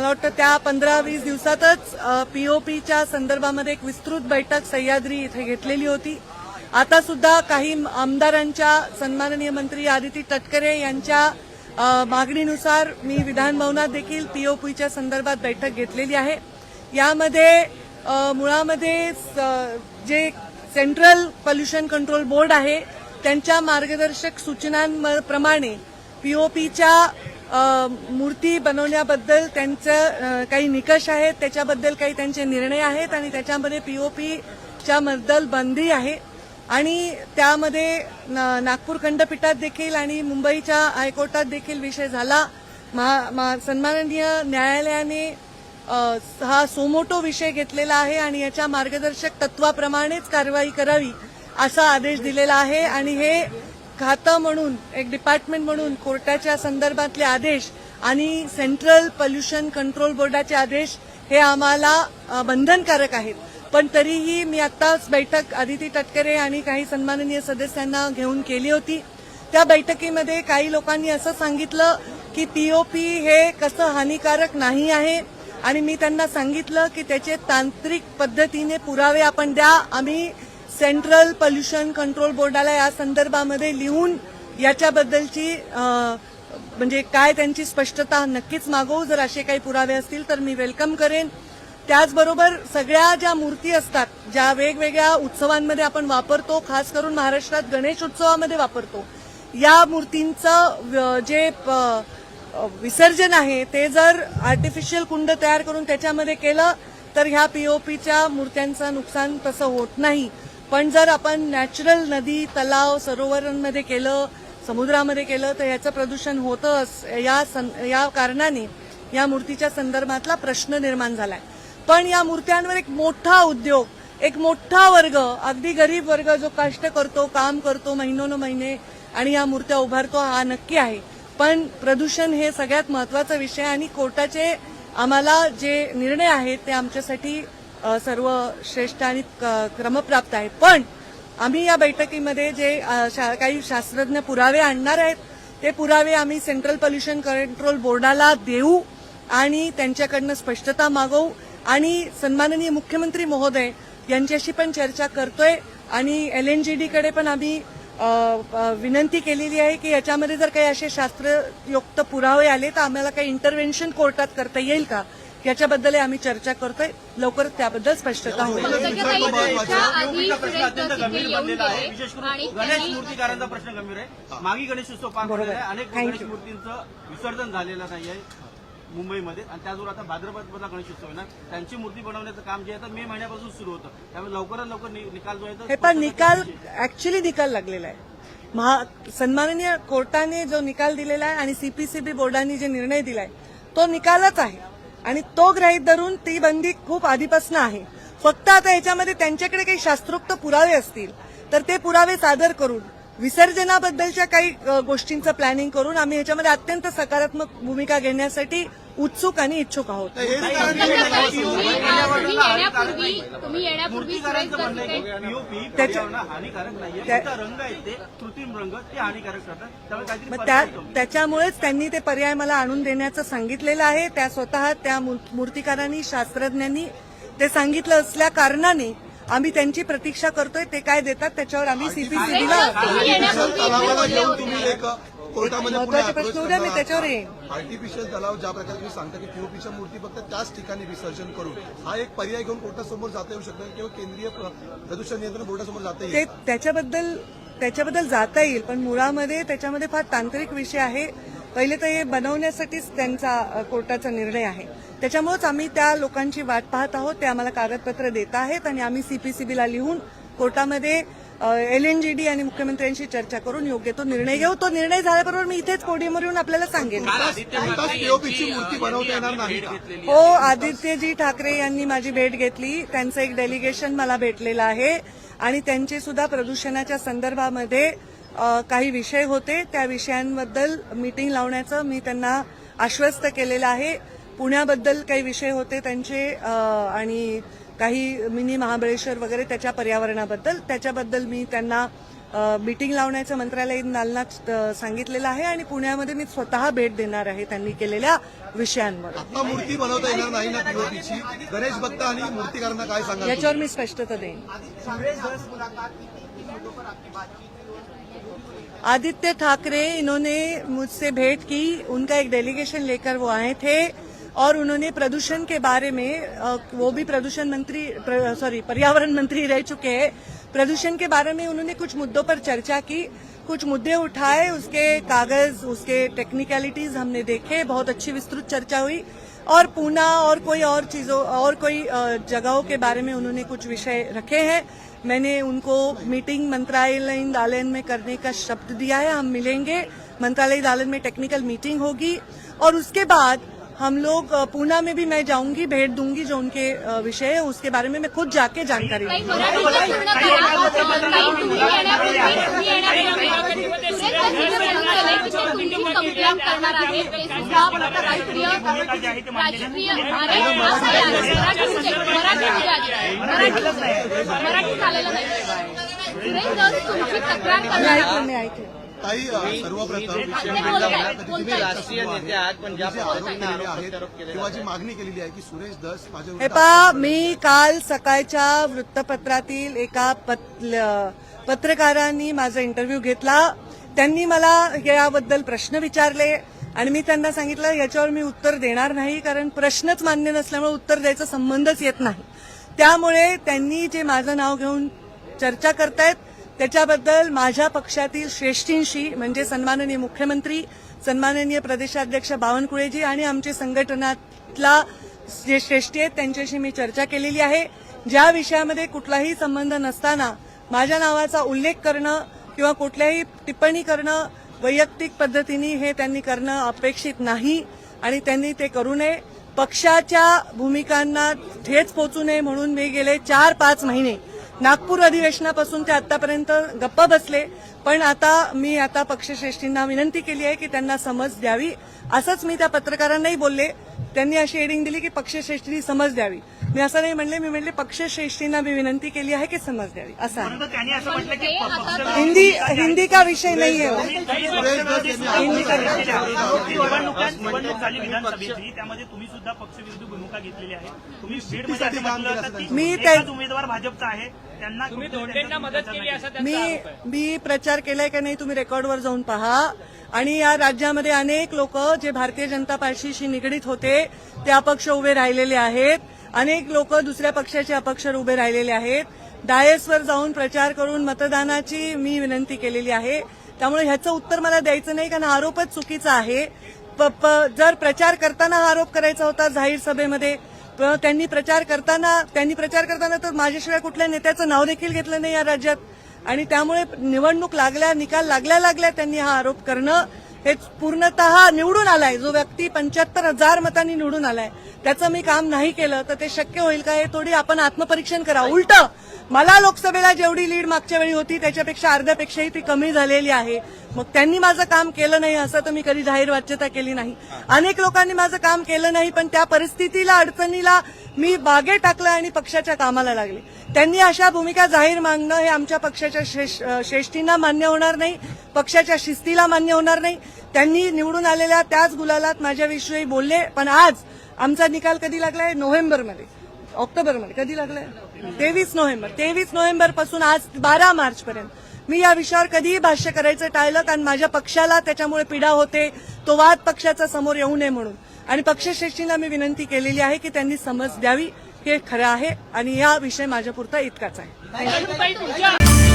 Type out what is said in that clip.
मला वाटतं त्या पंधरा वीस दिवसातच पीओपीच्या संदर्भामध्ये एक विस्तृत बैठक सह्याद्री इथे घेतलेली होती. आता सुद्धा काही आमदारांच्या सन्माननीय मंत्री आदिती तटकरे यांच्या मागणीनुसार मी विधानभवनात देखील पीओपीच्या संदर्भात बैठक घेतलेली आहे. यामध्ये मुळामध्ये स- जे सेंट्रल पॉल्युशन कंट्रोल बोर्ड आहे त्यांच्या मार्गदर्शक सूचनांप्रमाणे पीओपीच्या मूर्ती बनवण्याबद्दल त्यांचं काही निकष आहेत त्याच्याबद्दल काही त्यांचे निर्णय आहेत आणि त्याच्यामध्ये पीओपीच्या बद्दल बंदी आहे. आणि त्यामध्ये नागपूर खंडपीठात देखील आणि मुंबईच्या हायकोर्टात देखील विषय झाला. महा- मा- सन्माननीय न्यायालयाने हा सोमोटो विषय घेतलेला आहे आणि याच्या मार्गदर्शक तत्वाप्रमाणेच कारवाई करावी असा आदेश दिलेला आहे. आणि हे खातं म्हणून एक डिपार्टमेंट म्हणून कोर्टाच्या संदर्भातले आदेश आणि सेंट्रल पोल्युशन कंट्रोल बोर्डाचे आदेश हे आम्हाला बंधनकारक आहेत. पण तरीही मी आत्ताच बैठक आदिती तटकरे आणि काही सन्माननीय सदस्यांना घेऊन केली होती. त्या बैठकीमध्ये काही लोकांनी असं सांगितलं की पीओपी हे कसं हानिकारक नाही आहे आणि मी त्यांना सांगितलं की त्याचे तांत्रिक पद्धतीने पुरावे आपण द्या आम्ही सेंट्रल पॉल्युशन कंट्रोल बोर्डाला या संदर्भामध्ये लिहून याच्याबद्दलची म्हणजे काय त्यांची स्पष्टता नक्कीच मागवू. जर असे काही पुरावे असतील तर मी वेलकम करेन. त्याचबरोबर सगळ्या ज्या मूर्ती असतात ज्या वेगवेगळ्या उत्सवांमध्ये आपण वापरतो खास करून महाराष्ट्रात गणेश उत्सवामध्ये वापरतो या मूर्तींचं जे प- विसर्जन आहे ते जर आर्टिफिशियल कुंड तयार करून त्याच्यामध्ये केलं तर ह्या पीओपीच्या मूर्त्यांचं नुकसान तसं होत नाही. पण जर आपण नॅचरल नदी तलाव सरोवरांमध्ये केलं समुद्रामध्ये केलं तर याचं प्रदूषण होतंच. या सं- या कारणाने या मूर्तीच्या संदर्भातला प्रश्न निर्माण झालाय. पण या मूर्त्यांवर एक मोठा उद्योग एक मोठा वर्ग अगदी गरीब वर्ग जो कष्ट करतो काम करतो महिनोन महिने आणि या मूर्त्या उभारतो हा नक्की आहे. पण प्रदूषण हे सगळ्यात महत्त्वाचा विषय आणि कोर्टाचे आम्हाला जे निर्णय आहेत ते आमच्यासाठी सर्व श्रेष्ठ आणि क- क्रमप्राप्त आहेत. पण आम्ही या बैठकीमध्ये जे शा- काही शास्त्रज्ञ पुरावे आणणार आहेत ते पुरावे आम्ही सेंट्रल पोल्युशन कंट्रोल बोर्डाला देऊ आणि त्यांच्याकडनं स्पष्टता मागवू. आणि सन्माननीय मुख्यमंत्री महोदय यांच्याशी पण चर्चा करतोय आणि एल एन जी कडे पण आम्ही विनंती केलेली आहे की याच्यामध्ये जर काही असे शास्त्रयुक्त पुरावे आले तर आम्हाला काही इंटरव्हेन्शन कोर्टात करता येईल का? याच्याबद्दल आम्ही चर्चा करतोय. लवकरच त्याबद्दल स्पष्टता होईल. करून गणेश मूर्तीकारांचा प्रश्न गंभीर आहे. मागी गणेश उत्सव पार बरोबर. पडलेला आहे अनेक गणेश. मूर्तींचं विसर्जन झालेलं नाही आहे मुंबईमध्ये. आणि त्याचबरोबर आता भाद्रपदमधला गणेश उत्सव आहे ना. त्यांची मूर्ती बनवण्याचं काम जे आहे मे महिन्यापासून सुरू होतं. त्यामुळे लवकरात लवकर निकाल जो आहे हे पण निकाल ऍक्च्युली निकाल लागलेला आहे. महा सन्माननीय कोर्टाने जो निकाल दिलेला आहे आणि सीपीसीबी बोर्डाने जे निर्णय दिलाय तो निकालच आहे. आणि तो ग्रहित धरून ती बंदी खूप आधीपासून आहे. फक्त आता याच्यामध्ये त्यांच्याकडे काही शास्त्रोक्त पुरावे असतील तर ते पुरावे सादर करून विसर्जनाबद्दलच्या काही गोष्टींचं प्लॅनिंग करून आम्ही याच्यामध्ये अत्यंत सकारात्मक भूमिका घेण्यासाठी उत्सुक आणि इच्छुक आहोत. त्याच्यामुळेच त्यांनी ते पर्याय मला आणून देण्याचं सांगितलेलं आहे. त्या स्वतः त्या मूर- मूर्तिकारांनी शास्त्रज्ञांनी ते सांगितलं असल्या कारणाने आम्ही त्यांची प्रतीक्षा करतोय. ते काय देतात त्याच्यावर आम्ही सीपीसीबीला कोर्टामध्ये प्रश्न उद्या मी त्याच्यावर येईन आर्टिफिशियल तलाव ज्या प्रकारे तुम्ही सांगता की पीओपीच्या मूर्ती फक्त त्याच ठिकाणी विसर्जन करून हा एक पर्याय घेऊन कोर्टासमोर जाता येऊ शकतो किंवा केंद्रीय प्र- प्रदूषण नियंत्रण बोर्डासमोर जाता ते येईल त्याच्याबद्दल त्याच्याबद्दल जाता येईल पण मुळामध्ये त्याच्यामध्ये फार तांत्रिक विषय आहे. पहिले तर हे बनवण्यासाठीच त्यांचा अ, कोर्टाचा निर्णय आहे. त्याच्यामुळेच आम्ही त्या लोकांची वाट पाहत आहोत ते आम्हाला कागदपत्र देत आहेत आणि आम्ही सीपीसीबीला लिहून कोर्टामध्ये एल एन जी डी आणि मुख्यमंत्र्यांशी चर्चा करून योग्य तो निर्णय घेऊ. तो निर्णय झाल्याबरोबर मी इथेच पोडियमवर येऊन आपल्याला सांगेन. पीओपीची मूर्ती बनवता येणार नाही का? हो आदित्यजी ठाकरे यांनी माझी भेट घेतली. त्यांचं एक डेलिगेशन मला भेटलेलं आहे. आणि त्यांचे सुद्धा प्रदूषणाच्या संदर्भामध्ये काही विषय होते. त्या विषयांबद्दल मीटिंग लावण्याचं मी त्यांना आश्वस्त केलेलं आहे. पुण्याबद्दल काही विषय होते त्यांचे अ, आणि काही मिनी महाबळेश्वर वगैरे त्याच्या पर्यावरणाबद्दल त्याच्याबद्दल मी त्यांना मीटिंग लावण्याचं मंत्रालयीन दालनात अ, सांगितलेलं आहे आणि पुण्यामध्ये मी स्वतः भेट देणार आहे त्यांनी केलेल्या विषयांवर. आता मूर्ती बनवता येणार नाही ना पीओपीची गणेश भक्त आणि मूर्तीकारांना काय तुम्ही? याच्यावर मी स्पष्टता देईन. आदित्य ठाकरे इन्होंने मुझसे भेंट की उनका एक डेलीगेशन लेकर वो आए थे. और उन्होंने प्रदूषण के बारे में वो भी प्रदूषण मंत्री, प्र- सॉरी पर्यावरण मंत्री रह चुके हैं। प्रदूषण के बारे में उन्होंने कुछ मुद्दों पर चर्चा की, कुछ मुद्दे उठाए, उसके कागज़, उसके टेक्निकलिटीज हमने देखे, बहुत अच्छी विस्तृत चर्चा हुई। और पूना और कोई और चीज़ों, और कोई जगहों के बारे में उन्होंने कुछ विषय रखे हैं। मैंने उनको मीटिंग मंत्रालय दालन में करने का शब्द दिया है, हम मिलेंगे। मंत्रालय दालन में टेक्निकल मीटिंग होगी। और उसके बाद हम लोग पूना में भी मैं जाऊँगी भेंट दूँगी जो उनके विषय है उसके बारे में मैं खुद जाके जानकारी ऐकलं नाही ताई सर्वप्रथम ते बोलताय, बोलताय. राष्ट्रीय नेते आहात पण ज्या किंवा जी मागणी केलेली आहे की सुरेश दस माझ्या हे विरुद्ध पहा मी काल सकाळच्या वृत्तपत्रातील एका पत्रकारांनी माझा इंटरव्ह्यू घेतला. त्यांनी मला याबद्दल प्रश्न विचारले आणि मी त्यांना सांगितलं याच्यावर मी उत्तर देणार नाही कारण प्रश्नच मान्य नसल्यामुळे उत्तर द्यायचा संबंधच येत नाही. त्यामुळे त्यांनी जे माझं नाव घेऊन चर्चा करतायत त्याच्याबद्दल माझ्या पक्षातील श्रेष्ठींशी म्हणजे सन्माननीय मुख्यमंत्री सन्माननीय प्रदेशाध्यक्ष बावनकुळेजी आणि आमचे संघटनातला जे श्रेष्ठी आहेत त्यांच्याशी मी चर्चा केलेली आहे. ज्या विषयामध्ये कुठलाही संबंध नसताना माझ्या नावाचा उल्लेख करणं किंवा कुठल्याही टिप्पणी करणं वैयक्तिक पद्धतीने हे त्यांनी करणं अपेक्षित नाही आणि त्यांनी ते करू नये. पक्षाच्या भूमिकांना ठेच पोचू नये म्हणून मी गेले चार पाच महिने नागपूर अधिवेशनापासून ते आतापर्यंत गप्पा बसले. पण आता मी आता पक्षश्रेष्ठींना विनंती केली आहे की त्यांना समज द्यावी. असंच मी त्या पत्रकारांनाही बोलले. त्यांनी अशी एडिंग दिली की पक्षश्रेष्ठींनी समज द्यावी. मी असं नाही म्हणले मी म्हणले पक्षश्रेष्ठींना मी विनंती केली आहे की समज द्यावी. असं हिंदी हिंदी का विषय नाही आहे? मी उमेदवार भाजपचा आहे. त्यांना मी मी प्रचार केलाय का नाही तुम्ही रेकॉर्डवर जाऊन पहा. आणि या राज्यामध्ये अनेक लोक जे भारतीय जनता पार्टीशी निगडीत होते ते अपक्ष उभे राहिलेले आहेत. अनेक लोक दुसऱ्या पक्षाचे अपक्ष उभे राहिलेले आहेत. डायसवर जाऊन प्रचार करून मतदानाची मी विनंती केलेली आहे. त्यामुळे ह्याचं उत्तर मला द्यायचं नाही कारण आरोपच चुकीचा आहे. प- जर प्रचार करताना हा आरोप करायचा होता जाहीर सभेमध्ये त्यांनी प्रचार करताना त्यांनी प्रचार करताना तर माझ्याशिवाय कुठल्या नेत्याचं नाव देखील घेतलं नाही या राज्यात. आणि त्यामुळे निवडणूक लागल्या निकाल लागल्या लागल्या त्यांनी हा आरोप करणं हे पूर्णतः निवडून आलाय. जो व्यक्ती पंच्याहत्तर हजार मतांनी निवडून आलाय त्याचं मी काम नाही केलं तर ते शक्य होईल का हे थोडी आपण आत्मपरीक्षण करा. उलट मला लोकसभेला जेवढी लीड मागच्या वेळी होती त्याच्यापेक्षा अर्ध्यापेक्षाही ती कमी झालेली आहे. मग त्यांनी माझं काम केलं नाही असं तर मी कधी जाहीर वाच्यता केली नाही. अनेक लोकांनी माझं काम केलं नाही पण त्या परिस्थितीला अडचणीला मी बागे टाकलं आणि पक्षाच्या कामाला लागले. त्यांनी अशा भूमिका जाहीर मागणं हे आमच्या पक्षाच्या श्रेष्ठींना मान्य होणार नाही पक्षाच्या शिस्तीला मान्य होणार नाही. त्यांनी निवडून आलेल्या त्याच गुलालात माझ्याविषयी बोलले पण आज आमचा निकाल कधी लागलाय? नोव्हेंबरमध्ये. ऑक्टोबरमध्ये. कधी लागलाय? तेवीस नोव्हेंबर. तेवीस नोव्हेंबरपासून आज बारा मार्च पर्यंत मी या विषयावर कधीही भाष्य करायचं टाळलं कारण माझ्या पक्षाला त्याच्यामुळे पीडा होते. तो वाद पक्षाचा समोर येऊ नये म्हणून. आणि पक्षश्रेष्ठींना मी विनंती केलेली आहे की त्यांनी समज द्यावी. हे खरं आहे आणि या विषय माझ्यापुरता इतकाच आहे.